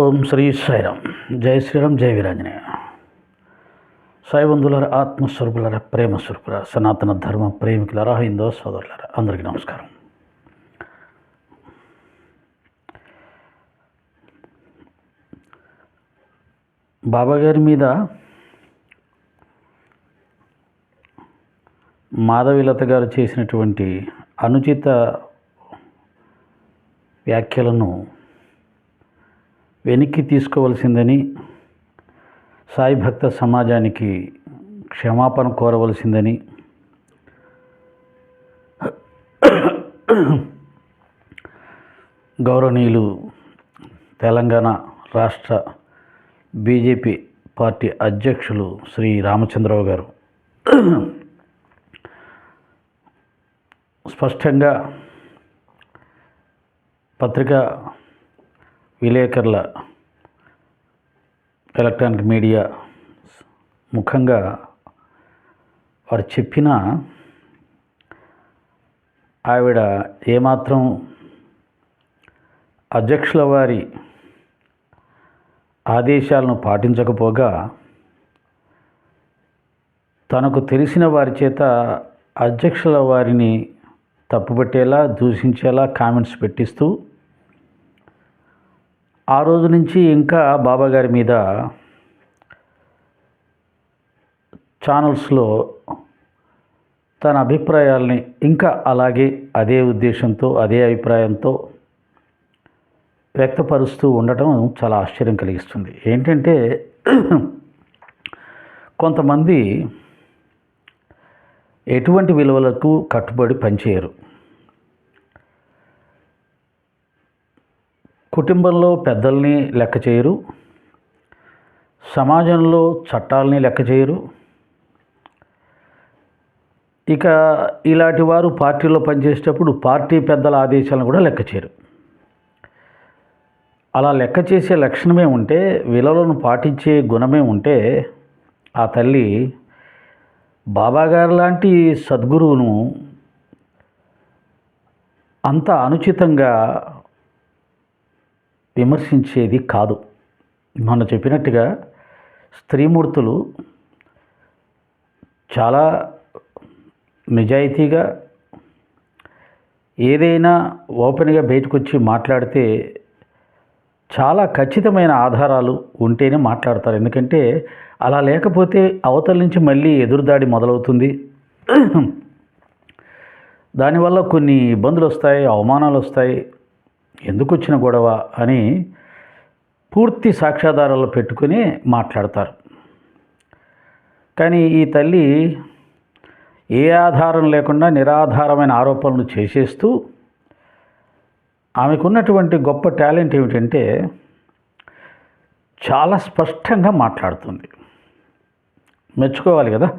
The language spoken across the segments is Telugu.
ఓం శ్రీ సాయిరామ్. జై శ్రీరామ్ జై వీరాంజనేయ. సాయి బంధువులర ఆత్మస్వరూపులర ప్రేమ స్వరూపుల సనాతన ధర్మ ప్రేమికులరా హిందూ సోదరులారా అందరికీ నమస్కారం. బాబా గారి మీద మాధవిలత గారు చేసినటువంటి అనుచిత వ్యాఖ్యలను వెనక్కి తీసుకోవలసిందని సాయి భక్త సమాజానికి క్షమాపణ కోరవలసిందని గౌరవనీయులు తెలంగాణ రాష్ట్ర బీజేపీ పార్టీ అధ్యక్షులు శ్రీ రామచంద్రరావు గారు. స్పష్టంగా పత్రికా విలేకరుల ఎలక్ట్రానిక్ మీడియా ముఖంగా వారు చెప్పిన ఆవిడ ఏమాత్రం అధ్యక్షుల వారి ఆదేశాలను పాటించకపోగా తనకు తెలిసిన వారి చేత అధ్యక్షుల వారిని తప్పుపట్టేలా దూషించేలా కామెంట్స్ పెట్టిస్తూ ఆ రోజు నుంచి ఇంకా బాబా గారి మీద ఛానల్స్లో తన అభిప్రాయాల్ని ఇంకా అలాగే అదే ఉద్దేశంతో అదే అభిప్రాయంతో వ్యక్తపరుస్తూ ఉండటం చాలా ఆశ్చర్యం కలిగిస్తుంది. ఏంటంటే కొంతమంది ఎటువంటి విలువలకు కట్టుబడి పనిచేయరు. కుటుంబంలో పెద్దల్ని లెక్క చేయరు. సమాజంలో చట్టాలని లెక్క చేయరు. ఇక ఇలాంటి వారు పార్టీలో పనిచేసేటప్పుడు పార్టీ పెద్దల ఆదేశాలను కూడా లెక్క చేయరు. అలా లెక్క చేసే లక్షణమే ఉంటే విలువలను పాటించే గుణమే ఉంటే ఆ తల్లి బాబాగారు లాంటి సద్గురువును అంత అనుచితంగా విమర్శించేది కాదు. మొన్న చెప్పినట్టుగా స్త్రీమూర్తులు చాలా నిజాయితీగా ఏదైనా ఓపెన్గా బయటకు వచ్చి మాట్లాడితే చాలా ఖచ్చితమైన ఆధారాలు ఉంటేనే మాట్లాడతారు. ఎందుకంటే అలా లేకపోతే అవతల నుంచి మళ్ళీ ఎదురుదాడి మొదలవుతుంది. దానివల్ల కొన్ని ఇబ్బందులు వస్తాయి అవమానాలు వస్తాయి ఎందుకు వచ్చిన గొడవ అని పూర్తి సాక్ష్యాధారాలు పెట్టుకుని మాట్లాడతారు. కానీ ఈ తల్లి ఏ ఆధారం లేకుండా నిరాధారమైన ఆరోపణలు చేసేస్తూ ఆమెకున్నటువంటి గొప్ప టాలెంట్ ఏమిటంటే చాలా స్పష్టంగా మాట్లాడుతుంది. మెచ్చుకోవాలి కదా.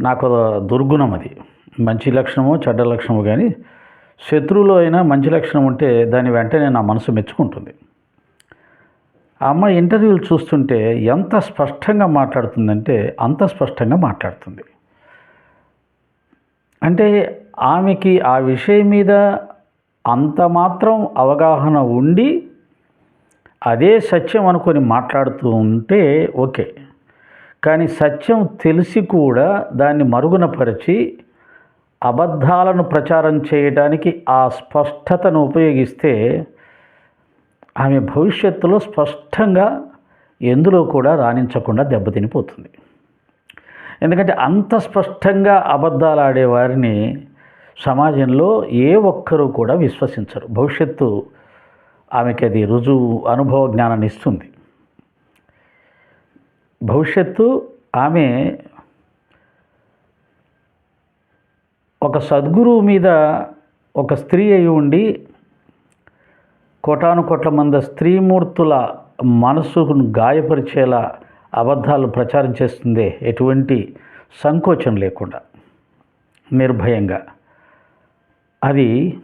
నాకు దుర్గుణం అది. మంచి లక్షణమో చెడ్డ లక్షణమో కానీ శత్రువులో అయినా మంచి లక్షణం ఉంటే దాని వెంటనే నా మనసు మెచ్చుకుంటుంది. ఆ అమ్మాయి ఇంటర్వ్యూలు చూస్తుంటే ఎంత స్పష్టంగా మాట్లాడుతుందంటే అంత స్పష్టంగా మాట్లాడుతుంది. అంటే ఆమెకి ఆ విషయం మీద అంత మాత్రం అవగాహన ఉండి అదే సత్యం అనుకొని మాట్లాడుతూ ఉంటే ఓకే. కానీ సత్యం తెలిసి కూడా దాన్ని మరుగునపరిచి అబద్ధాలను ప్రచారం చేయడానికి ఆ స్పష్టతను ఉపయోగిస్తే ఆమె భవిష్యత్తులో స్పష్టంగా ఎందులో కూడా రాణించకుండా దెబ్బతినిపోతుంది. ఎందుకంటే అంత స్పష్టంగా అబద్ధాలు ఆడేవారిని సమాజంలో ఏ ఒక్కరూ కూడా విశ్వసించరు. భవిష్యత్తు ఆమెకి అది రుజువు అనుభవ జ్ఞానాన్ని ఇస్తుంది. భవిష్యత్తు ఆమె ఒక సద్గురువు మీద ఒక స్త్రీ అయి ఉండి కోటాను కోట్ల మంది స్త్రీమూర్తుల మనసును గాయపరిచేలా అబద్ధాలు ప్రచారం చేస్తుందే ఎటువంటి సంకోచం లేకుండా నిర్భయంగా. అది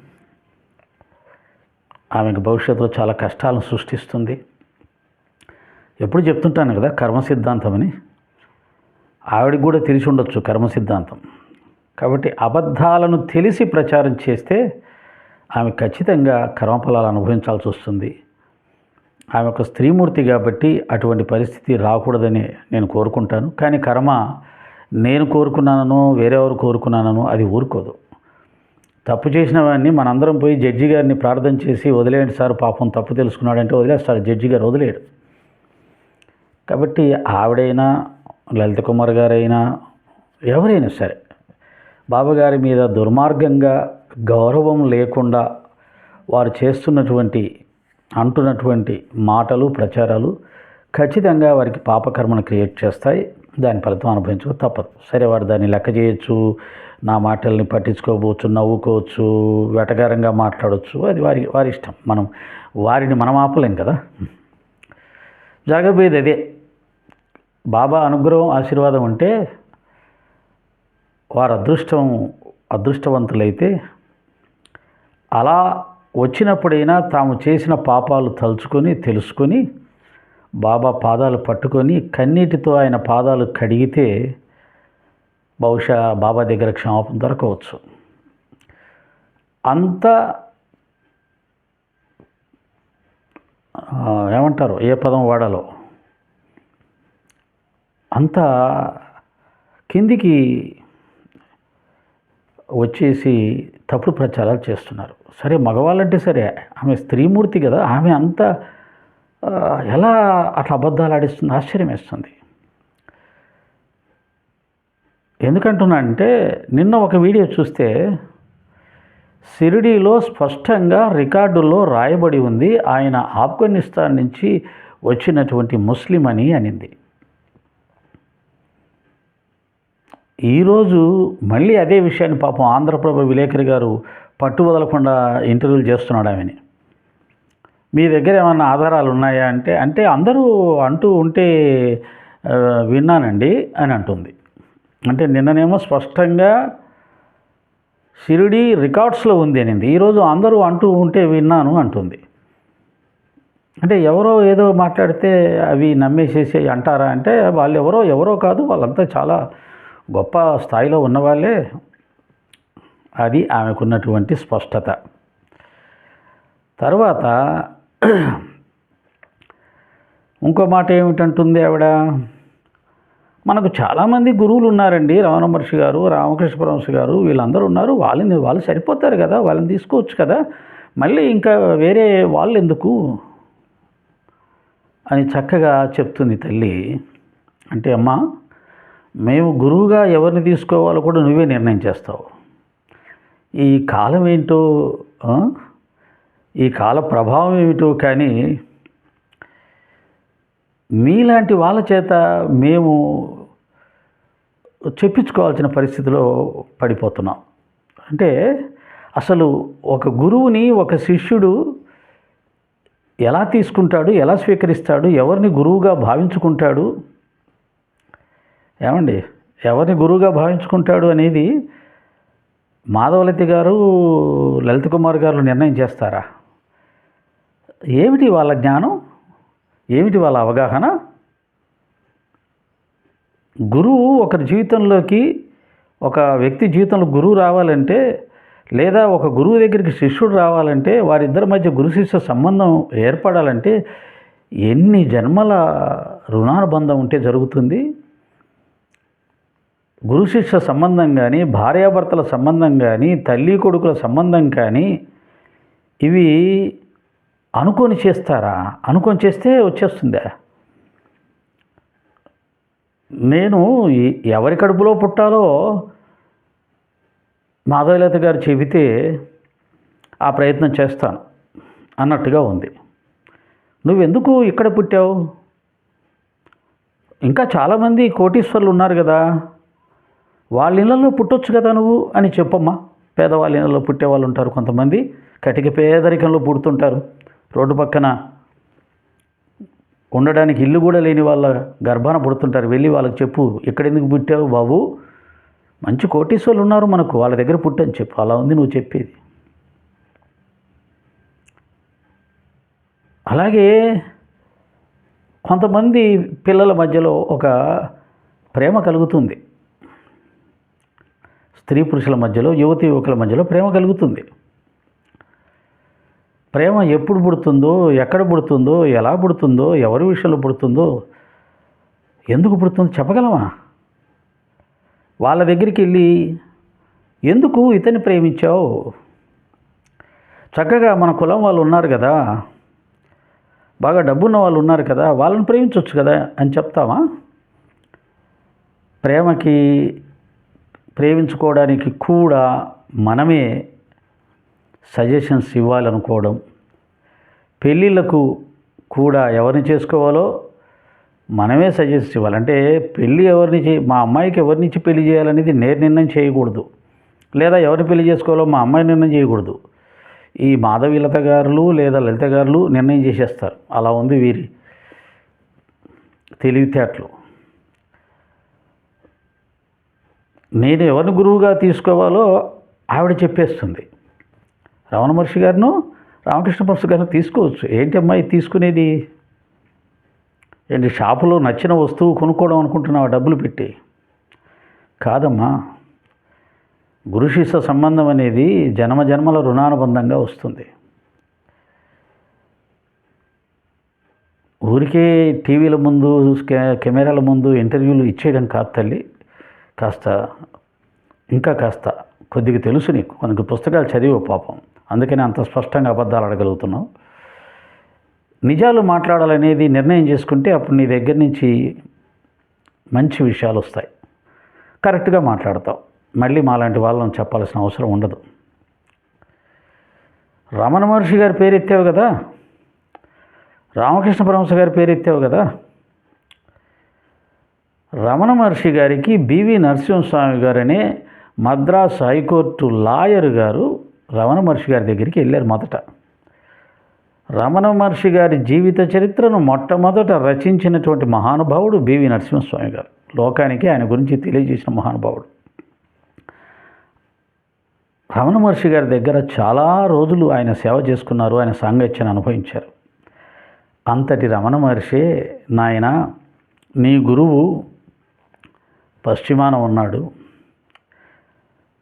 ఆమెకు భవిష్యత్తులో చాలా కష్టాలను సృష్టిస్తుంది. ఎప్పుడు చెప్తుంటాను కదా కర్మ సిద్ధాంతం అని ఆవిడకి కూడా తెలిసి ఉండొచ్చు కర్మ సిద్ధాంతం కాబట్టి అబద్ధాలను తెలిసి ప్రచారం చేస్తే ఆమె ఖచ్చితంగా కర్మఫలాలు అనుభవించాల్సి వస్తుంది. ఆమె ఒక స్త్రీమూర్తి కాబట్టి అటువంటి పరిస్థితి రాకూడదని నేను కోరుకుంటాను. కానీ కర్మ నేను కోరుకున్నానను వేరెవరు కోరుకున్నానను అది ఊరుకోదు. తప్పు చేసిన వాడిని మనందరం పోయి జడ్జి గారిని ప్రార్థన చేసి వదిలేయండి సార్ పాపం తప్పు తెలుసుకున్నాడంటే వదిలేస్తారు జడ్జి గారు వదిలేడు కాబట్టి ఆవిడైనా లలిత కుమార్ గారైనా ఎవరైనా సరే బాబాగారి మీద దుర్మార్గంగా గౌరవం లేకుండా వారు చేస్తున్నటువంటి అంటున్నటువంటి మాటలు ప్రచారాలు ఖచ్చితంగా వారికి పాపకర్మను క్రియేట్ చేస్తాయి. దాని ఫలితం అనుభవించక తప్పదు. సరే వారు దాన్ని లెక్క చేయొచ్చు నా మాటల్ని పట్టించుకోవచ్చు నవ్వుకోవచ్చు వెటకారంగా మాట్లాడవచ్చు అది వారి వారి ఇష్టం. మనం వారిని మనం ఆపలేం కదా? జరగబోయేది అదే. బాబా అనుగ్రహం ఆశీర్వాదం ఉంటే వారు అదృష్టం అదృష్టవంతులైతే అలా వచ్చినప్పుడైనా తాము చేసిన పాపాలు తలుచుకొని తెలుసుకొని బాబా పాదాలు పట్టుకొని కన్నీటితో ఆయన పాదాలు కడిగితే బహుశా బాబా దగ్గర క్షమాపణ దొరకవచ్చు. అంత ఏమంటారు? ఏ పదం వాడాలో? అంత కిందికి వచ్చేసి తప్పుడు ప్రచారాలు చేస్తున్నారు. సరే మగవాళ్ళంటే సరే ఆమె స్త్రీమూర్తి కదా ఆమె అంత ఎలా అట్లా అబద్ధాలు ఆడిస్తుంది? ఆశ్చర్యం వేస్తుంది. ఎందుకంటున్నా అంటే నిన్న ఒక వీడియో చూస్తే షిరిడీలో స్పష్టంగా రికార్డుల్లో రాయబడి ఉంది ఆయన ఆఫ్ఘనిస్తాన్ నుంచి వచ్చినటువంటి ముస్లిం అని అనింది. ఈరోజు మళ్ళీ అదే విషయాన్ని పాపం ఆంధ్రప్రభ విలేకరి గారు పట్టు వదలకుండా ఇంటర్వ్యూలు చేస్తున్నాడు ఆమెని. మీ దగ్గర ఏమైనా ఆధారాలు ఉన్నాయా అంటే అంటే అందరూ అంటూ ఉంటే విన్నానండి అని అంటుంది. అంటే నిన్ననేమో స్పష్టంగా షిరిడి రికార్డ్స్లో ఉంది అనింది. ఈరోజు అందరూ అంటూ ఉంటే విన్నాను అంటుంది. అంటే ఎవరో ఏదో మాట్లాడితే అవి నమ్మేసేసి అంటారా అంటే వాళ్ళు ఎవరో ఎవరో కాదు వాళ్ళంతా చాలా గొప్ప స్థాయిలో ఉన్నవాళ్ళే అది ఆమెకున్నటువంటి స్పష్టత. తర్వాత ఇంకో మాట ఏమిటంటుంది ఆవిడ? మనకు చాలామంది గురువులు ఉన్నారండి రమణ మహర్షి గారు రామకృష్ణ పరమర్షి గారు వీళ్ళందరూ ఉన్నారు. వాళ్ళని వాళ్ళు సరిపోతారు కదా వాళ్ళని తీసుకోవచ్చు కదా. మళ్ళీ ఇంకా వేరే వాళ్ళు ఎందుకు? అని చక్కగా చెప్తుంది తల్లి. అంటే అమ్మా మేము గురువుగా ఎవరిని తీసుకోవాలో కూడా నువ్వే నిర్ణయం చేస్తావు. ఈ కాలం ఏంటో ఈ కాల ప్రభావం ఏమిటో కానీ మీలాంటి వాళ్ళ చేత మేము చెప్పించుకోవాల్సిన పరిస్థితిలో పడిపోతున్నాం. అంటే అసలు ఒక గురువుని ఒక శిష్యుడు ఎలా తీసుకుంటాడు ఎలా స్వీకరిస్తాడు ఎవరిని గురువుగా భావించుకుంటాడు ఏమండి ఎవరిని గురువుగా భావించుకుంటాడు అనేది మాధవలతి గారు లలిత కుమార్ గారు నిర్ణయం చేస్తారా? ఏమిటి వాళ్ళ జ్ఞానం? ఏమిటి వాళ్ళ అవగాహన? గురువు ఒకరి జీవితంలోకి ఒక వ్యక్తి జీవితంలో గురువు రావాలంటే లేదా ఒక గురువు దగ్గరికి శిష్యుడు రావాలంటే వారిద్దరి మధ్య గురు శిష్య సంబంధం ఏర్పడాలంటే ఎన్ని జన్మల రుణానుబంధం ఉంటే జరుగుతుంది? గురు శిష్య సంబంధం కానీ భార్యాభర్తల సంబంధం కానీ తల్లి కొడుకుల సంబంధం కానీ ఇవి అనుకొని చేస్తారా? అనుకొని చేస్తే వచ్చేస్తుందా? నేను ఎవరి కడుపులో పుట్టాలో మాధవలత గారు చెబితే ఆ ప్రయత్నం చేస్తాను అన్నట్టుగా ఉంది. నువ్వెందుకు ఇక్కడ పుట్టావు? ఇంకా చాలామంది కోటీశ్వర్లు ఉన్నారు కదా. వాళ్ళ ఇళ్ళల్లో పుట్టొచ్చు కదా నువ్వు అని చెప్పమ్మా. పేదవాళ్ళ ఇళ్ళల్లో పుట్టే వాళ్ళు ఉంటారు కొంతమంది. కటిక పేదరికంలో పుడుతుంటారు. రోడ్డు పక్కన ఉండడానికి ఇల్లు కూడా లేని వాళ్ళ గర్భాన పుడుతుంటారు. వెళ్ళి వాళ్ళకి చెప్పు ఎక్కడెందుకు పుట్టావు బాబు? మంచి కోటీశ్వర్లు ఉన్నారు మనకు. వాళ్ళ దగ్గర పుట్టని చెప్పు. అలా ఉంది నువ్వు చెప్పేది. అలాగే కొంతమంది పిల్లల మధ్యలో ఒక ప్రేమ కలుగుతుంది. స్త్రీ పురుషుల మధ్యలో యువతి యువకుల మధ్యలో ప్రేమ కలుగుతుంది. ప్రేమ ఎప్పుడు పుడుతుందో ఎక్కడ పుడుతుందో ఎలా పుడుతుందో ఎవరి విషయంలో పుడుతుందో ఎందుకు పుడుతుందో చెప్పగలమా? వాళ్ళ దగ్గరికి వెళ్ళి ఎందుకు ఇతన్ని ప్రేమించావు? చక్కగా మన కులం వాళ్ళు ఉన్నారు కదా బాగా డబ్బున్న వాళ్ళు ఉన్నారు కదా వాళ్ళని ప్రేమించవచ్చు కదా అని చెప్తావా? ప్రేమకి ప్రేమించుకోవడానికి కూడా మనమే సజెషన్స్ ఇవ్వాలనుకోవడం. పెళ్ళిళ్ళకు కూడా ఎవరిని చేసుకోవాలో మనమే సజెస్ట్ ఇవ్వాలి. అంటే పెళ్ళి ఎవరిని చే మా అమ్మాయికి ఎవరినిచ్చి పెళ్ళి చేయాలనేది నేను నిర్ణయం చేయకూడదు. లేదా ఎవరిని పెళ్ళి చేసుకోవాలో మా అమ్మాయి నిర్ణయం చేయకూడదు. ఈ మాధవీలత గారులు లేదా లలిత గారులు నిర్ణయం చేసేస్తారు. అలా ఉంది వీరి తెలివితేటలు. నేను ఎవరిని గురువుగా తీసుకోవాలో ఆవిడ చెప్పేస్తుంది. రమణ మహర్షి గారిను రామకృష్ణ పరశు గారిని తీసుకోవచ్చు. ఏంటి అమ్మాయి తీసుకునేది? ఏంటి షాపులో నచ్చిన వస్తువు కొనుక్కోవడం అనుకుంటున్నావా డబ్బులు పెట్టి? కాదమ్మా. గురుశిష్య సంబంధం అనేది జన్మ జన్మల రుణానుబంధంగా వస్తుంది. ఊరికే టీవీల ముందు కెమెరాల ముందు ఇంటర్వ్యూలు ఇచ్చేయడం కాదు తల్లి. కాస్త ఇంకా కాస్త కొద్దిగా తెలుసు నీకు. మనకు పుస్తకాలు చదివి పాపం. అందుకని అంత స్పష్టంగా అబద్ధాలు అడగలుగుతున్నావు. నిజాలు మాట్లాడాలనేది నిర్ణయం చేసుకుంటే అప్పుడు నీ దగ్గర నుంచి మంచి విషయాలు వస్తాయి. కరెక్ట్గా మాట్లాడతావు. మళ్ళీ మాలాంటి వాళ్ళని చెప్పాల్సిన అవసరం ఉండదు. రమణ మహర్షి గారి పేరు ఎత్తావు కదా? రామకృష్ణ పరమహంస గారి పేరు ఎత్తావు కదా? రమణ మహర్షి గారికి బివి నరసింహస్వామి గారనే మద్రాస్ హైకోర్టు లాయర్ గారు రమణ మహర్షి గారి దగ్గరికి వెళ్ళారు మొదట. రమణ మహర్షి గారి జీవిత చరిత్రను మొట్టమొదట రచించినటువంటి మహానుభావుడు బివి నరసింహస్వామి గారు. లోకానికి ఆయన గురించి తెలియజేసిన మహానుభావుడు. రమణ మహర్షి గారి దగ్గర చాలా రోజులు ఆయన సేవ చేసుకున్నారు ఆయన సాంగత్యాన్ని అనుభవించారు. అంతటి రమణ మహర్షి నాయన నీ గురువు పశ్చిమాన ఉన్నాడు.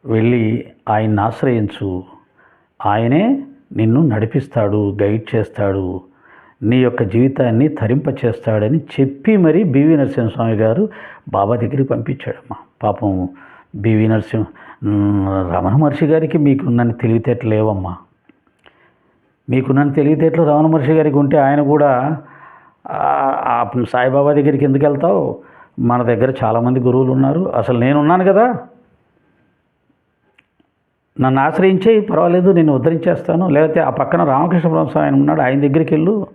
వెళ్ళి ఆయన్ని ఆశ్రయించు. ఆయనే నిన్ను నడిపిస్తాడు గైడ్ చేస్తాడు. నీ యొక్క జీవితాన్ని తరింపచేస్తాడని చెప్పి మరీ బివి నరసింహస్వామి గారు బాబా దగ్గరికి పంపించాడమ్మా. పాపం బివి నరసింహ రమణ మహర్షి గారికి మీకు నన్ను తెలివితేటలు లేవమ్మా. మీకు నన్ను తెలివితేటలు రమణ మహర్షి గారికి ఉంటే ఆయన కూడా సాయిబాబా దగ్గరికి ఎందుకు వెళ్తావు? మన దగ్గర చాలామంది గురువులు ఉన్నారు. అసలు నేనున్నాను కదా. నన్ను ఆశ్రయించే పర్వాలేదు నేను ఉద్ధరించేస్తాను. లేకపోతే ఆ పక్కన రామకృష్ణ పరమహంస ఆయన ఉన్నాడు ఆయన దగ్గరికి వెళ్ళు.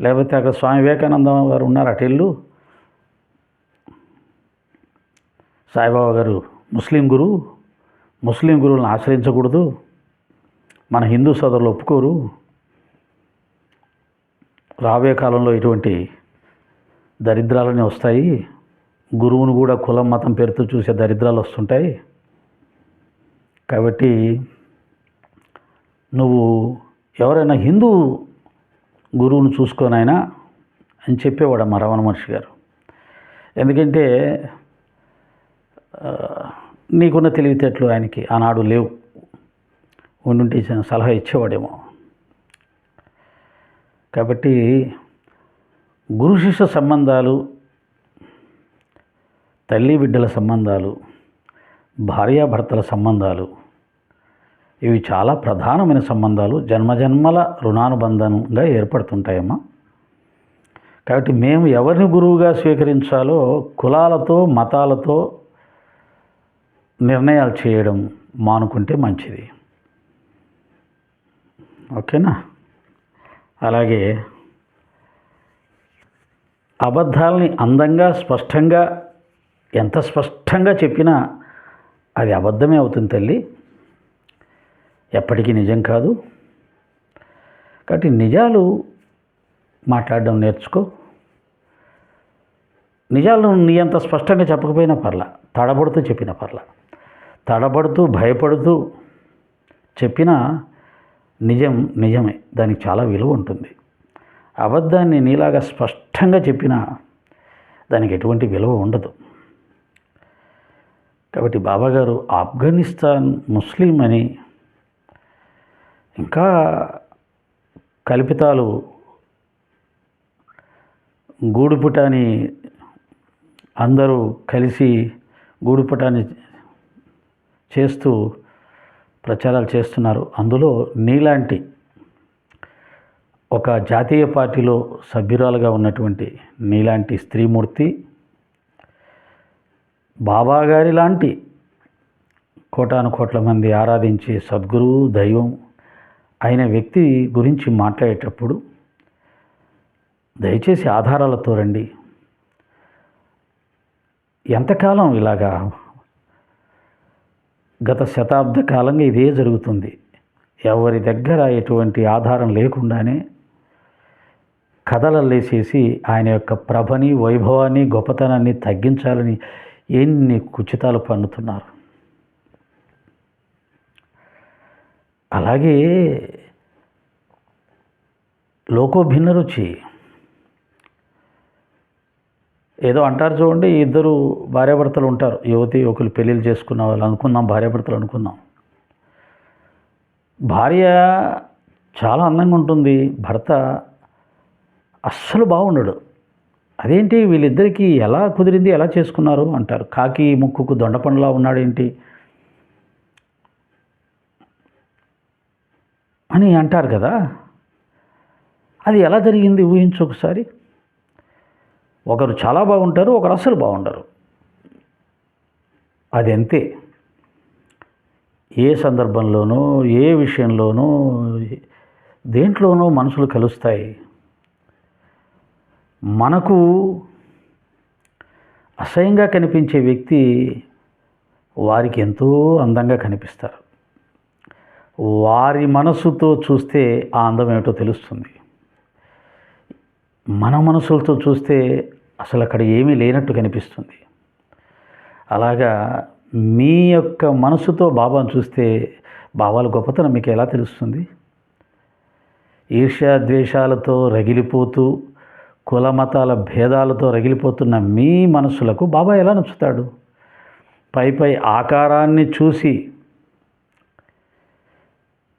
లేకపోతే అక్కడ స్వామి వివేకానంద గారు ఉన్నారు అటు వెళ్ళు. సాయిబాబా గారు ముస్లిం గురువు. ముస్లిం గురువులను ఆశ్రయించకూడదు. మన హిందూ సోదరులు ఒప్పుకోరు. రాబోయే కాలంలో ఇటువంటి దరిద్రాలనే వస్తాయి. గురువును కూడా కులం మతం పేరుతో చూసే దరిద్రాలు వస్తుంటాయి. కాబట్టి నువ్వు ఎవరైనా హిందూ గురువును చూసుకోనైనా అని చెప్పేవాడు మా రమణ మహర్షి గారు. ఎందుకంటే నీకున్న తెలివితేటలు ఆయనకి ఆనాడు లేవు. ఉండుంటే సలహా ఇచ్చేవాడేమో. కాబట్టి గురు శిష్య సంబంధాలు తల్లి బిడ్డల సంబంధాలు భార్యాభర్తల సంబంధాలు ఇవి చాలా ప్రధానమైన సంబంధాలు. జన్మజన్మల రుణానుబంధంగా ఏర్పడుతుంటాయమ్మా. కాబట్టి మేము ఎవరిని గురువుగా స్వీకరించాలో కులాలతో మతాలతో నిర్ణయాలు చేయడం మానుకుంటే మంచిది. ఓకేనా? అలాగే అబద్ధాలని అందంగా స్పష్టంగా ఎంత స్పష్టంగా చెప్పినా అది అబద్ధమే అవుతుంది తల్లి. ఎప్పటికీ నిజం కాదు. కాబట్టి నిజాలు మాట్లాడడం నేర్చుకో. నిజాలు నీ అంత స్పష్టంగా చెప్పకపోయినా పర్లా తడబడుతూ చెప్పిన పర్లా. తడబడుతూ భయపడుతూ చెప్పినా నిజం నిజమే దానికి చాలా విలువ ఉంటుంది. అబద్ధాన్ని నీలాగా స్పష్టంగా చెప్పినా దానికి ఎటువంటి విలువ ఉండదు. కాబట్టి బాబాగారు ఆఫ్ఘనిస్తాన్ ముస్లిం అని ఇంకా కల్పితాలు గూడుపుటాని అందరూ కలిసి గూడుపుటాన్ని చేస్తూ ప్రచారాలు చేస్తున్నారు. అందులో నీలాంటి ఒక జాతీయ పార్టీలో సభ్యురాలుగా ఉన్నటువంటి నీలాంటి స్త్రీమూర్తి బాబా గారి లాంటి కోటాను కోట్ల మంది ఆరాధించే సద్గురువు దైవం అయిన వ్యక్తి గురించి మాట్లాడేటప్పుడు దయచేసి ఆధారాలతో రండి. ఎంతకాలం ఇలాగా? గత శతాబ్ద కాలంగా ఇదే జరుగుతుంది. ఎవరి దగ్గర ఎటువంటి ఆధారం లేకుండానే కథలల్లేసేసి ఆయన యొక్క ప్రభని వైభవాన్ని గొప్పతనాన్ని తగ్గించాలని ఎన్ని కుచితాలు పన్నుతున్నారు అలాగే లోకో భిన్న రుచి. ఏదో అంటారు చూడండి ఇద్దరు భార్యాభర్తలు ఉంటారు. యువతి ఒకరు పెళ్ళిళ్ళు చేసుకున్న వాళ్ళు అనుకుందాం భార్యాభర్తలు అనుకుందాం. భార్య చాలా అందంగా ఉంటుంది భర్త అస్సలు బాగుండడు. అదేంటి వీళ్ళిద్దరికీ ఎలా కుదిరింది ఎలా చేసుకున్నారు అంటారు. కాకి ముక్కుకు దొండపండులా ఉన్నాడేంటి? అని అంటారు కదా. అది ఎలా జరిగింది? ఊహించు ఒకసారి. ఒకరు చాలా బాగుంటారు ఒకరు అస్సలు బాగుండరు. అది అంతే ఏ సందర్భంలోనూ ఏ విషయంలోనూ దేంట్లోనూ మనసులు కలుస్తాయి. మనకు అసహ్యంగా కనిపించే వ్యక్తి వారికి ఎంతో అందంగా కనిపిస్తారు. వారి మనసుతో చూస్తే ఆ అందం ఏమిటో తెలుస్తుంది. మన మనసులతో చూస్తే అసలు అక్కడ ఏమీ లేనట్టు కనిపిస్తుంది. అలాగా మీ యొక్క మనసుతో బాబాను చూస్తే బాబాల గొప్పతనం మీకు ఎలా తెలుస్తుంది? ఈర్ష్యా ద్వేషాలతో రగిలిపోతూ కుల మతాల భేదాలతో రగిలిపోతున్న మీ మనసులకు బాబా ఎలా నచ్చుతాడు? పై పై ఆకారాన్ని చూసి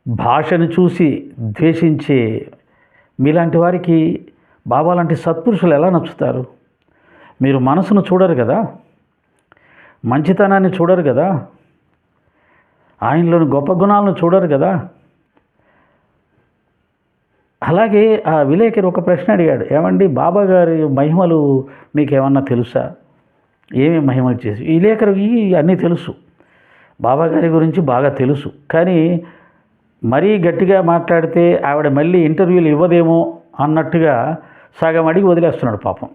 భాషను చూసి ద్వేషించే మీలాంటి వారికి బాబా లాంటి సత్పురుషులు ఎలా నచ్చుతారు? మీరు మనసును చూడరు కదా? మంచితనాన్ని చూడరు కదా? ఆయనలోని గొప్ప గుణాలను చూడరు కదా? అలాగే ఆ విలేకరి ఒక ప్రశ్న అడిగాడు ఏమండి బాబా గారి మహిమలు మీకు ఏమన్నా తెలుసా? ఏమేమి మహిమలు చేసి ఈ విలేకరికి అన్నీ తెలుసు. బాబా గారి గురించి బాగా తెలుసు. కానీ మరీ గట్టిగా మాట్లాడితే ఆవిడ మళ్ళీ ఇంటర్వ్యూలు ఇవ్వదేమో అన్నట్టుగా సగం అడిగి వదిలేస్తున్నాడు పాపం.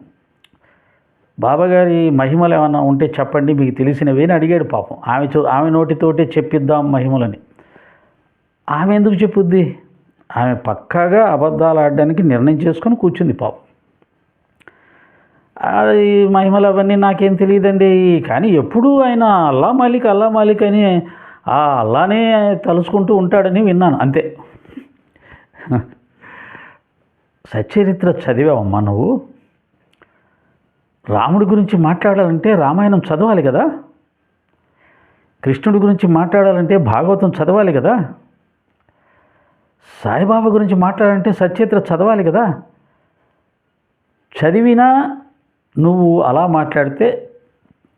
బాబాగారి మహిమలు ఏమన్నా ఉంటే చెప్పండి మీకు తెలిసినవి అని అడిగాడు పాపం. ఆమె చూ ఆమె నోటితోటే చెప్పిద్దాం మహిమలని. ఆమె ఎందుకు చెప్పుద్ది? ఆమె పక్కాగా అబద్ధాలు ఆడడానికి నిర్ణయం చేసుకొని కూర్చుంది పాపం. అది మహిమలు అవన్నీ నాకేం తెలియదండి. కానీ ఎప్పుడూ ఆయన అల్లా మాలిక్ అల్లా మాలిక్ అని ఆ అల్లానే తలుచుకుంటూ ఉంటాడని విన్నాను అంతే. సచరిత్ర చదివావమ్మా నువ్వు. రాముడి గురించి మాట్లాడాలంటే రామాయణం చదవాలి కదా? కృష్ణుడి గురించి మాట్లాడాలంటే భాగవతం చదవాలి కదా? సాయిబాబా గురించి మాట్లాడాలంటే సచరిత్ర చదవాలి కదా. చదివినా నువ్వు అలా మాట్లాడితే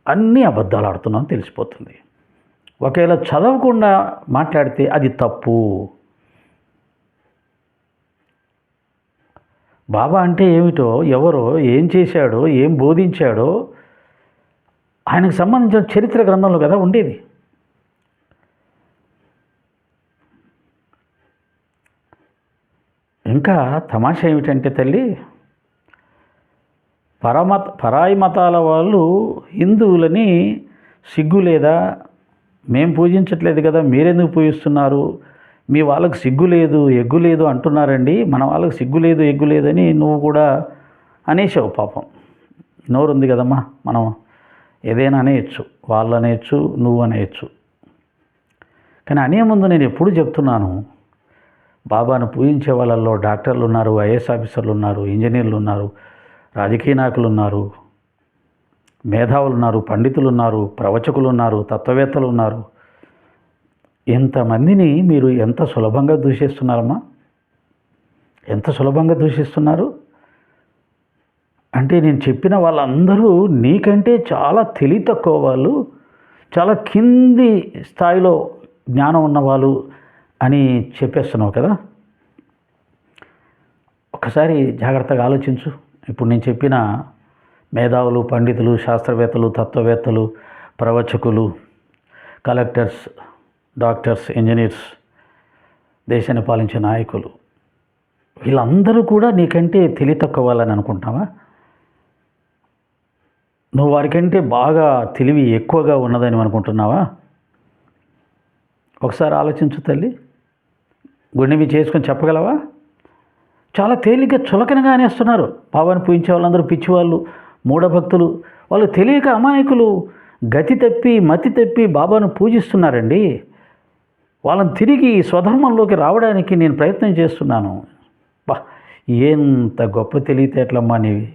అన్నీ అబద్ధాలు ఆడుతున్నావు తెలిసిపోతుంది. ఒకవేళ చదవకుండా మాట్లాడితే అది తప్పు. బాబా అంటే ఏమిటో ఎవరో ఏం చేశాడో ఏం బోధించాడో ఆయనకు సంబంధించిన చరిత్ర గ్రంథంలో కదా ఉండేది. ఇంకా తమాషా ఏమిటంటే తల్లి పరమత పరాయి మతాల వాళ్ళు హిందువులని సిగ్గు లేదా? మేము పూజించట్లేదు కదా మీరెందుకు పూజిస్తున్నారు? మీ వాళ్ళకు సిగ్గు లేదు ఎగ్గు లేదు అంటున్నారండి. మన వాళ్ళకు సిగ్గు లేదు ఎగ్గు లేదని నువ్వు కూడా అనేసావు పాపం. నోరుంది కదమ్మా మనం ఏదైనా అనేయచ్చు వాళ్ళు అనేయచ్చు నువ్వు అనేయచ్చు. కానీ అనే ముందు నేను ఎప్పుడు చెప్తున్నాను బాబాను పూజించే వాళ్ళల్లో డాక్టర్లు ఉన్నారు ఐఏఎస్ ఆఫీసర్లు ఉన్నారు ఇంజనీర్లు ఉన్నారు రాజకీయ నాయకులు ఉన్నారు మేధావులు ఉన్నారు పండితులు ఉన్నారు ప్రవచకులు ఉన్నారు తత్వవేత్తలు ఉన్నారు. ఎంతమందిని మీరు ఎంత సులభంగా దూషిస్తున్నారమ్మా? ఎంత సులభంగా దూషిస్తున్నారు? అంటే నేను చెప్పిన వాళ్ళందరూ నీకంటే చాలా తెలివి తక్కువ వాళ్ళు చాలా కింది స్థాయిలో జ్ఞానం ఉన్నవాళ్ళు అని చెప్పేస్తున్నావు కదా? ఒకసారి జాగ్రత్తగా ఆలోచించు. ఇప్పుడు నేను చెప్పిన మేధావులు పండితులు శాస్త్రవేత్తలు తత్వవేత్తలు ప్రవచకులు కలెక్టర్స్ డాక్టర్స్ ఇంజనీర్స్ దేశాన్ని పాలించే నాయకులు వీళ్ళందరూ కూడా నీకంటే తెలివి తక్కువ వాళ్ళని అనుకుంటావా? నువ్వు వారికంటే బాగా తెలివి ఎక్కువగా ఉన్నదని అనుకుంటున్నావా? ఒకసారి ఆలోచించు తల్లి. గుండెవి చేసుకొని చెప్పగలవా? చాలా తేలిగ్గా చులకనగా అనేస్తున్నారు. పావాన్ని పూజించే వాళ్ళందరూ పిచ్చివాళ్ళు మూఢభక్తులు. వాళ్ళు తెలియక అమాయకులు. గతి తప్పి మతి తప్పి బాబాను పూజిస్తున్నారండి. వాళ్ళని తిరిగి స్వధర్మంలోకి రావడానికి నేను ప్రయత్నం చేస్తున్నాను. బా ఎంత గొప్ప తెలివితేటలమ్మా నీవి.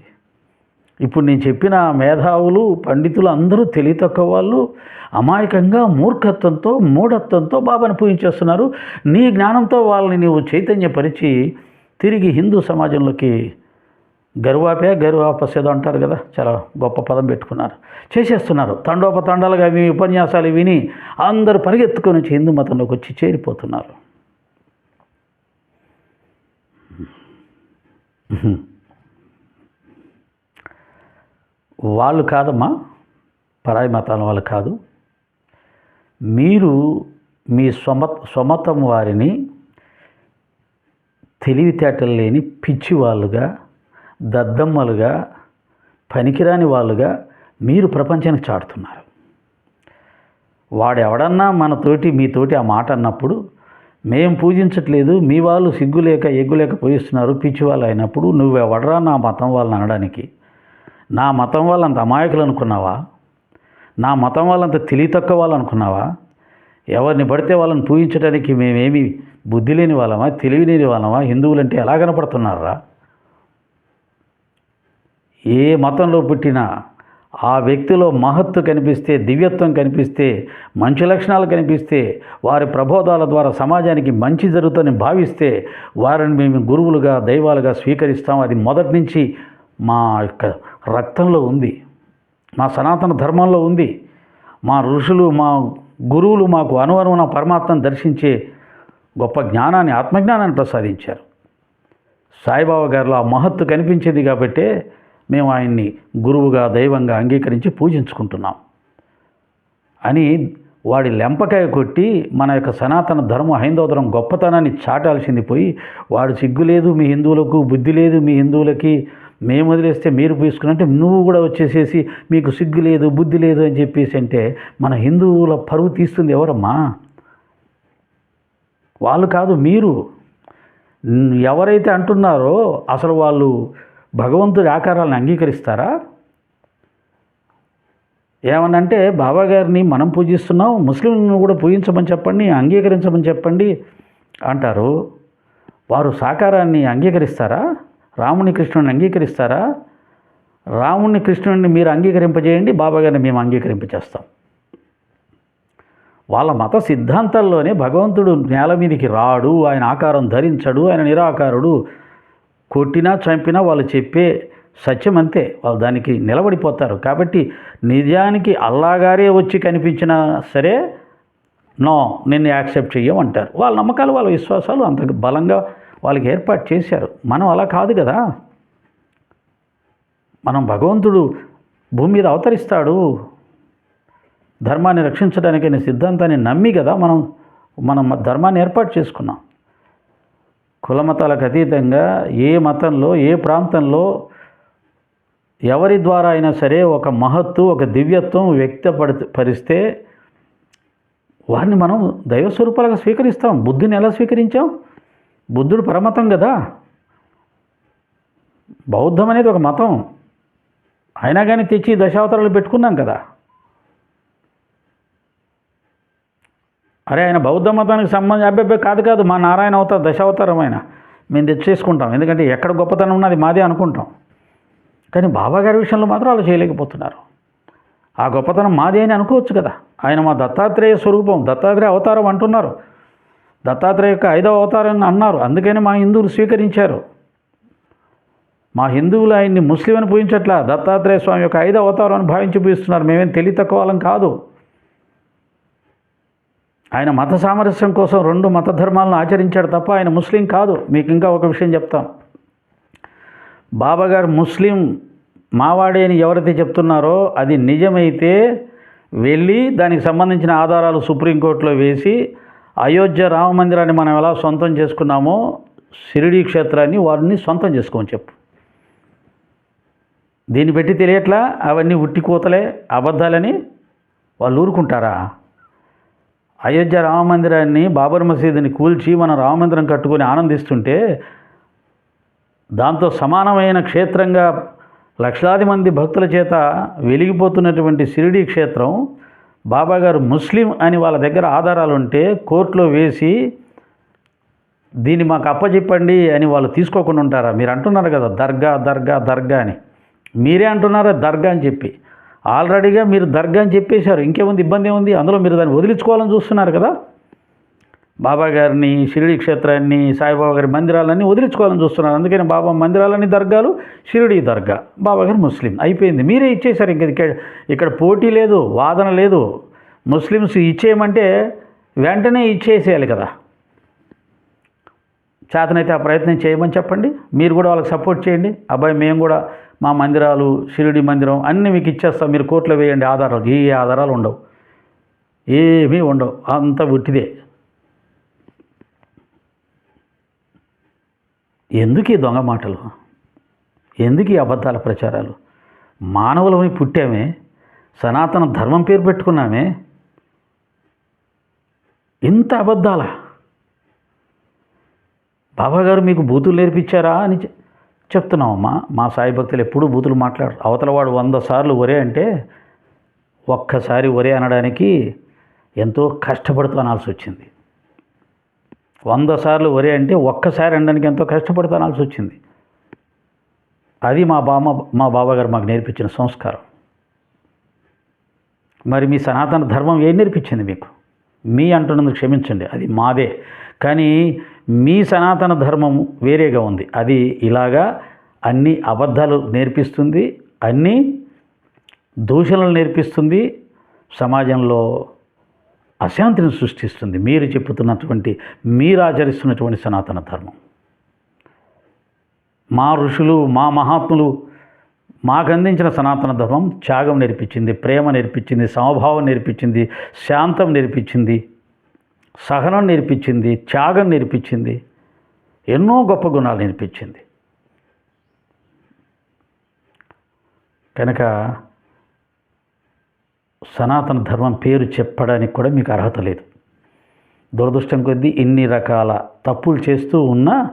ఇప్పుడు నేను చెప్పిన మేధావులు పండితులు అందరూ తెలివి తక్కువ వాళ్ళు అమాయకంగా మూర్ఖత్వంతో మూఢత్వంతో బాబాను పూజించేస్తున్నారు. నీ జ్ఞానంతో వాళ్ళని నీవు చైతన్యపరిచి తిరిగి హిందూ సమాజంలోకి గరువాపే గర్వాపసేదో అంటారు కదా చాలా గొప్ప పదం పెట్టుకున్నారు. చేసేస్తున్నారు. తండోపతండాలుగా మీ ఉపన్యాసాలు విని అందరూ పరిగెత్తుకొని వచ్చి హిందూ మతంలోకి వచ్చి చేరిపోతున్నారు. వాళ్ళు కాదమ్మా. పరాయి మతాల వాళ్ళు కాదు. మీరు మీ స్వమ స్వమతం వారిని తెలివితేటలు లేని పిచ్చి వాళ్ళుగా దద్దమ్మలుగా పనికిరాని వాళ్ళుగా మీరు ప్రపంచానికి చాటుతున్నారు. వాడు ఎవడన్నా మనతోటి మీతోటి ఆ మాట అన్నప్పుడు మేం పూజించట్లేదు మీ వాళ్ళు సిగ్గు లేక ఎగ్గు లేక పోయిస్తున్నారు పిచ్చి వాళ్ళు అయినప్పుడు నువ్వు ఎవడరా నా మతం వాళ్ళని అనడానికి? నా మతం వాళ్ళంత అమాయకులు అనుకున్నావా? నా మతం వాళ్ళంత తెలివి తక్కువ వాళ్ళు అనుకున్నావా? ఎవరిని పడితే వాళ్ళని పూజించడానికి మేమేమి బుద్ధి లేని వాళ్ళమా తెలివి లేని వాళ్ళమా? హిందువులంటే ఎలా కనపడుతున్నారా? ఏ మతంలో పుట్టినా ఆ వ్యక్తిలో మహత్తు కనిపిస్తే దివ్యత్వం కనిపిస్తే మంచి లక్షణాలు కనిపిస్తే వారి ప్రబోధాల ద్వారా సమాజానికి మంచి జరుగుతుందని భావిస్తే వారిని మేము గురువులుగా దైవాలుగా స్వీకరిస్తాం. అది మొదటి నుంచి మా యొక్క రక్తంలో ఉంది. మా సనాతన ధర్మంలో ఉంది. మా ఋషులు మా గురువులు మాకు అనువనువున పరమాత్మను దర్శించే గొప్ప జ్ఞానాన్ని ఆత్మజ్ఞానాన్ని ప్రసాదించారు. సాయిబాబా గారిలో ఆ మహత్తు కనిపించింది కాబట్టే మేము ఆయన్ని గురువుగా దైవంగా అంగీకరించి పూజించుకుంటున్నాం. అని వాడి లెంపకాయ కొట్టి మన యొక్క సనాతన ధర్మ హైందవ గొప్పతనాన్ని చాటాల్సింది పోయి వాడు సిగ్గు లేదు మీ హిందువులకు బుద్ధి లేదు మీ హిందువులకి మేము వదిలేస్తే మీరు పూసుకున్నట్టే నువ్వు కూడా వచ్చేసేసి మీకు సిగ్గు లేదు బుద్ధి లేదు అని చెప్పేసి అంటే మన హిందువుల పరువు తీస్తుంది ఎవరమ్మా? వాళ్ళు కాదు మీరు. ఎవరైతే అంటున్నారో అసలు వాళ్ళు భగవంతుడి ఆకారాలను అంగీకరిస్తారా? ఏమనంటే బాబా గారిని మనం పూజిస్తున్నాం ముస్లింలను కూడా పూజించమని చెప్పండి అంగీకరించమని చెప్పండి అంటారు. వారు సాకారాన్ని అంగీకరిస్తారా? రాముని కృష్ణుని అంగీకరిస్తారా? రాముని కృష్ణుడిని మీరు అంగీకరింపజేయండి బాబా గారిని మేము అంగీకరింపచేస్తాం. వాళ్ళ మత సిద్ధాంతాల్లోనే భగవంతుడు నేల మీదకి రాడు ఆయన ఆకారం ధరించడు ఆయన నిరాకారుడు. కొట్టినా చంపినా వాళ్ళు చెప్పే సత్యం అంతే వాళ్ళు దానికి నిలబడిపోతారు. కాబట్టి నిజానికి అల్లాగారే వచ్చి కనిపించినా సరే నో నిన్ను యాక్సెప్ట్ చెయ్యమంటారు. వాళ్ళ నమ్మకాలు వాళ్ళ విశ్వాసాలు అంత బలంగా వాళ్ళకి ఏర్పాటు చేశారు. మనం అలా కాదు కదా. మనం భగవంతుడు భూమి మీద అవతరిస్తాడు. ధర్మాన్ని రక్షించడానికి అనే సిద్ధాంతాన్ని నమ్మి కదా మనం మనం ధర్మాన్ని ఏర్పాటు చేసుకున్నాం. కులమతాలకు అతీతంగా ఏ మతంలో ఏ ప్రాంతంలో ఎవరి ద్వారా అయినా సరే ఒక మహత్తు ఒక దివ్యత్వం వ్యక్తపడి పరిస్తే వారిని మనం దైవ స్వరూపాలుగా స్వీకరిస్తాం. బుద్ధిని ఎలా స్వీకరించాం? బుద్ధుడు పరమతం కదా? బౌద్ధం అనేది ఒక మతం. అయినా కానీ తెచ్చి దశావతారాలు పెట్టుకున్నాం కదా? అరే ఆయన బౌద్ధ మతానికి సంబంధించి అబ్బాయి కాదు కాదు మా నారాయణ అవతార దశావతారం ఆయన. మేము తెచ్చేసుకుంటాం. ఎందుకంటే ఎక్కడ గొప్పతనం ఉన్నది మాదే అనుకుంటాం. కానీ బాబా గారి విషయంలో మాత్రం వాళ్ళు చేయలేకపోతున్నారు. ఆ గొప్పతనం మాదే అని అనుకోవచ్చు కదా? ఆయన మా దత్తాత్రేయ స్వరూపం దత్తాత్రేయ అవతారం అంటున్నారు. దత్తాత్రేయ యొక్క ఐదవ అవతారాన్ని అన్నారు. అందుకని మా హిందువులు స్వీకరించారు. మా హిందువులు ఆయన్ని ముస్లిం అని పూజించట్లా. దత్తాత్రేయ స్వామి యొక్క ఐదవ అవతారం అని భావించి పూజిస్తున్నారు. మేమేం తెలివి తక్కువ వాళ్ళం కాదు. ఆయన మత సామరస్యం కోసం రెండు మత ధర్మాలను ఆచరించాడు తప్ప ఆయన ముస్లిం కాదు. మీకు ఇంకా ఒక విషయం చెప్తాం. బాబాగారు ముస్లిం మావాడే అని ఎవరైతే చెప్తున్నారో అది నిజమైతే వెళ్ళి దానికి సంబంధించిన ఆధారాలు సుప్రీంకోర్టులో వేసి అయోధ్య రామ మందిరాన్ని మనం ఎలా సొంతం చేసుకున్నామో షిరిడీ క్షేత్రాన్ని వారిని సొంతం చేసుకోమని చెప్పు. దీన్ని పెట్టి తెలియట్లా? అవన్నీ ఉట్టి కూతలే అబద్ధాలని వాళ్ళు ఊరుకుంటారా? అయోధ్య రామ మందిరాన్ని బాబర్ మసీదుని కూల్చి మనం రామ మందిరం కట్టుకొని ఆనందిస్తుంటే దాంతో సమానమైన క్షేత్రంగా లక్షలాది మంది భక్తుల చేత వెలిగిపోతున్నటువంటి షిరిడీ క్షేత్రం బాబాగారు ముస్లిం అని వాళ్ళ దగ్గర ఆధారాలు ఉంటే కోర్టులో వేసి దీన్ని మాకు అప్పచెప్పండి అని వాళ్ళు తీసుకోకుండా ఉంటారా? మీరు అంటున్నారు కదా దర్గా దర్గా దర్గా అని. మీరే అంటున్నారా దర్గా అని చెప్పి. ఆల్రెడీగా మీరు దర్గా అని చెప్పేశారు. ఇంకేముంది? ఇబ్బంది ఏముంది? అందులో మీరు దాన్ని వదిలించుకోవాలని చూస్తున్నారు కదా. బాబా గారిని షిరిడి క్షేత్రాన్ని సాయిబాబా గారి మందిరాలన్నీ వదిలించుకోవాలని చూస్తున్నారు. అందుకని బాబా మందిరాలని దర్గాలు షిరిడి దర్గా. బాబా గారు ముస్లిం. అయిపోయింది. మీరే ఇచ్చేశారు. ఇంక ఇక్కడ ఇక్కడ పోటీ లేదు వాదన లేదు. ముస్లిమ్స్ ఇచ్చేయమంటే వెంటనే ఇచ్చేసేయాలి కదా. చేతనైతే ఆ ప్రయత్నం చేయమని చెప్పండి. మీరు కూడా వాళ్ళకి సపోర్ట్ చేయండి. అబ్బాయి మేము కూడా మా మందిరాలు షిరిడి మందిరం అన్నీ మీకు ఇచ్చేస్తాం. మీరు కోర్టులో వేయండి. ఆధారాలు ఏ ఆధారాలు ఉండవు. ఏమీ ఉండవు. అంత ఉట్టిదే ఎందుకు ఈ దొంగ మాటలు? ఎందుకు ఈ అబద్ధాల ప్రచారాలు? మానవులమని పుట్టామే సనాతన ధర్మం పేరు పెట్టుకున్నామే. ఇంత అబద్ధాల? బాబాగారు మీకు బూతులు నేర్పించారా అని చెప్తున్నామమ్మా మా సాయి భక్తులు ఎప్పుడూ బూతులు మాట్లాడు అవతలవాడు వంద సార్లు ఒరే అంటే ఒక్కసారి ఒరే అనడానికి ఎంతో కష్టపడుతూ అనాల్సి వచ్చింది. వంద సార్లు ఒరే అంటే ఒక్కసారి అనడానికి ఎంతో కష్టపడతానాల్సి వచ్చింది. అది మా బామ్మ మా బాబాగారు మాకు నేర్పించిన సంస్కారం. మరి మీ సనాతన ధర్మం ఏం నేర్పించింది మీకు? మీ అంటున్నందుకు క్షమించండి అది మాదే. కానీ మీ సనాతన ధర్మం వేరేగా ఉంది. అది ఇలాగా అన్ని అబద్ధాలు నేర్పిస్తుంది అన్ని దూషణలు నేర్పిస్తుంది సమాజంలో అశాంతిని సృష్టిస్తుంది. మీరు చెప్పుతున్నటువంటి మీరు ఆచరిస్తున్నటువంటి సనాతన ధర్మం. మా ఋషులు మా మహాత్ములు మాకు అందించిన సనాతన ధర్మం త్యాగం నేర్పించింది ప్రేమ నేర్పించింది సమభావం నేర్పించింది శాంతం నేర్పించింది సహనం నేర్పించింది త్యాగం నేర్పించింది ఎన్నో గొప్ప గుణాలు నేర్పించింది. కనుక సనాతన ధర్మం పేరు చెప్పడానికి కూడా మీకు అర్హత లేదు. దురదృష్టం కొద్దీ ఇన్ని రకాల తప్పులు చేస్తూ ఉన్నా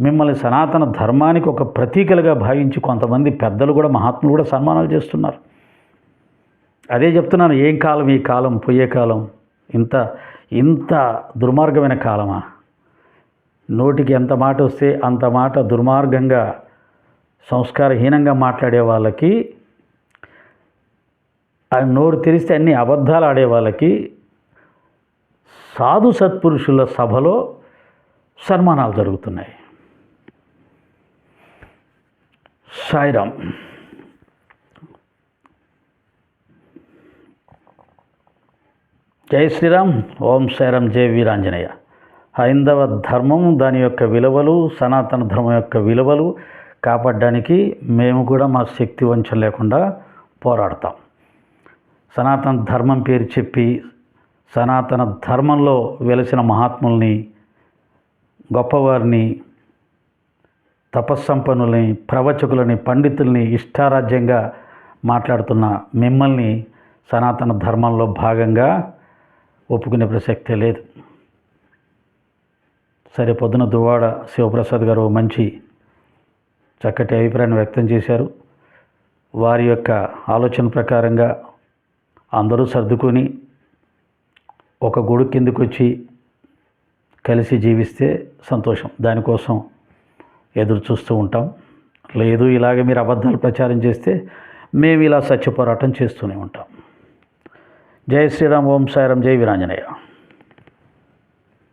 మిమ్మల్ని సనాతన ధర్మానికి ఒక ప్రతీకలుగా భావించి కొంతమంది పెద్దలు కూడా మహాత్ములు కూడా సన్మానాలు చేస్తున్నారు. అదే చెప్తున్నాను ఏం కాలం ఈ కాలం పోయే కాలం? ఇంత ఇంత దుర్మార్గమైన కాలమా? నోటికి ఎంత మాట వస్తే అంత మాట దుర్మార్గంగా సంస్కారహీనంగా మాట్లాడే వాళ్ళకి ఆ నోరు తెరిస్తే అన్ని అబద్ధాలు ఆడే వాళ్ళకి సాధు సత్పురుషుల సభలో సన్మానాలు జరుగుతున్నాయి. సాయిరామ్. జై శ్రీరామ్. ఓం సాయిరామ్. జై వీరాంజనేయ. హైందవ ధర్మం దాని యొక్క విలువలు సనాతన ధర్మం యొక్క విలువలు కాపాడడానికి మేము కూడా మా శక్తి వంచం లేకుండా పోరాడతాం. సనాతన ధర్మం పేరు చెప్పి సనాతన ధర్మంలో వెలసిన మహాత్ముల్ని గొప్పవారిని తపస్సంపన్నుల్ని ప్రవచకులని పండితుల్ని ఇష్టారాజ్యంగా మాట్లాడుతున్న మిమ్మల్ని సనాతన ధర్మంలో భాగంగా ఒప్పుకునే ప్రసక్తే లేదు. సరే పొద్దున దువ్వాడ శివప్రసాద్ గారు మంచి చక్కటి అభిప్రాయాన్ని వ్యక్తం చేశారు. వారి యొక్క ఆలోచన ప్రకారంగా అందరూ సర్దుకొని ఒక గొడు కిందకు వచ్చి కలిసి జీవిస్తే సంతోషం. దానికోసం ఎదురు చూస్తూ ఉంటాం. లేదు ఇలాగ మీరు అబద్ధాలు ప్రచారం చేస్తే మేము ఇలా సత్య పోరాటం చేస్తూనే ఉంటాం. జై శ్రీరామ్ ఓం సాయిరామ్ జై వీరాంజనేయ.